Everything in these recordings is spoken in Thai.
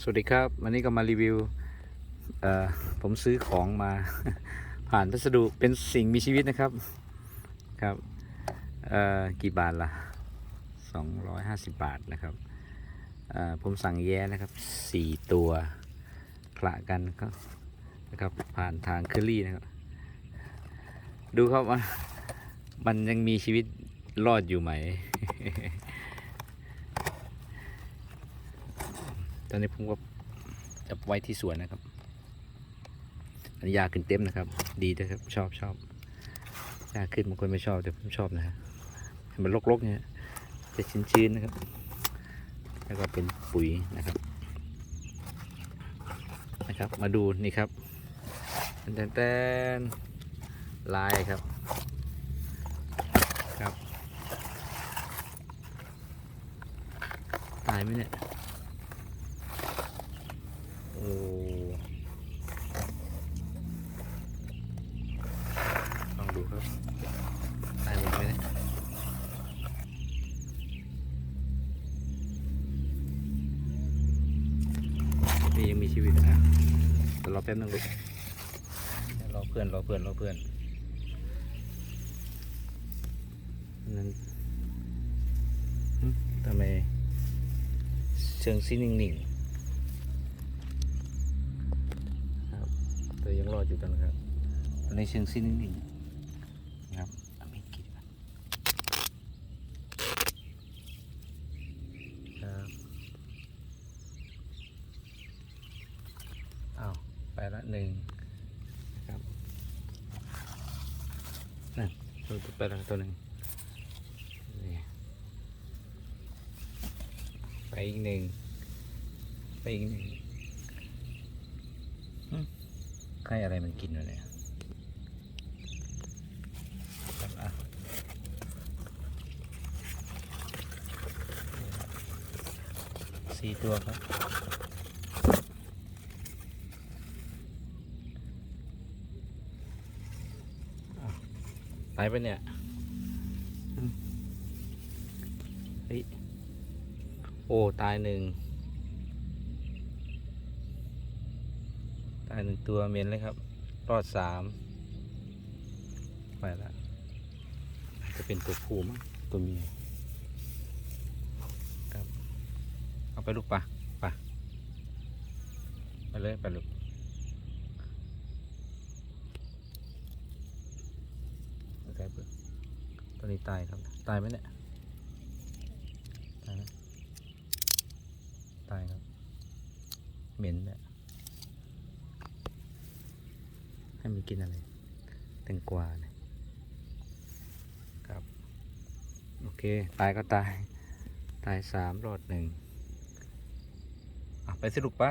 สวัสดีครับ วันนี้ก็มารีวิวผมซื้อของมา ผ่านพัสดุเป็นสิ่งมีชีวิตนะครับครับกี่บาทละ250 บาทนะครับผมสั่งแย้นะครับ 4 ตัวคละกันก็นะครับผ่านทางเคอรี่นะครับ ดูครับว่ามันยังมีชีวิตรอดอยู่ไหม ตอนนี้ผมก็จับไว้ที่สวนนะครับ อันนี้ยาขึ้นเต็มนะครับ ดีด้วยครับชอบชอบยาขึ้นบางคนไม่ชอบแต่ผมชอบนะฮะให้มันรกๆเนี่ยจะชื้นๆนะครับ แล้วก็เป็นปุ๋ยนะครับนะครับ มาดูนี่ครับแตนแตนๆลายครับครับตายไหมเนี่ย โอ้ลองดูครับ ตายหมดไหมเนี่ยนี่ยังมีชีวิตอยู่นะเดี๋ยวรอแป๊บนึงลูกเดี๋ยวรอเพื่อนรอเพื่อนรอเพื่อนนั่นหึทำไมเชิงซีนิ่งๆครับตัวยังรอดอยู่ตอนนะครับตอนนี้เชิงซีนิ่งๆนะครับเอาไม่กินก่อนครับอ้าวไป ละหนึ่งครับนั่นตัวไปละตัวหนึ่งนี่ไปอีกหนึ่งไปอีกหนึ่งใครอะไรมันกินวะเนี่ยครับอะสี่ตัวครับอ้าวตาย ไปะเนี่ยเฮ้ยโอ้ ตายหนึ่ง ตายหนึ่งตัวเมนเลยครับ รอดสามไปแล้วจะเป็นตัวผู้มั้งตัวเมียครับ เอาไปลูกปะปะไปเลย ไปลูก โอเคเพื่อนตัวนี้ตายครับ ตายไหมเนี่ย ตายไหมตายครับ เหม็นเนี่ยให้มันกินอะไรแตงกวาเนี่ยครับ โอเค ตายก็ตาย ตายสามรอดหนึ่งไปสรุปไป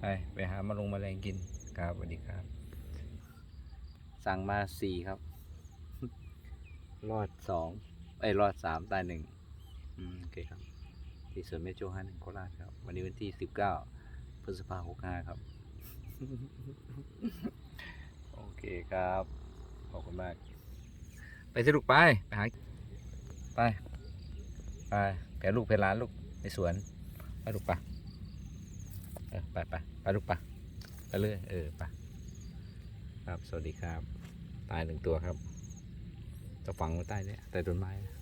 ไป ไปหามาลงมาแรงกิน ครับสวัสดีครับ สั่งมาสี่ครับ รอดสองไอ้รอดสามตายหนึ่งอืมโอเคครับ ที่สวนเมโจห้าหนึ่งโคราชครับ วันนี้วันที่สิบเก้าพฤษภาหกห้าครับ โอเคครับ ขอบคุณมาก ไปสิลูกไป ไปหาไป ไปแกลูกเพลร้านลูกในสวน ไปลูกไปเออไปไปไปลูกไปไปเลยเออไปครับสวัสดีครับ ตายหนึ่งตัวครับ จะฝังไว้ใต้เนี่ยใต้ต้นไม้นะ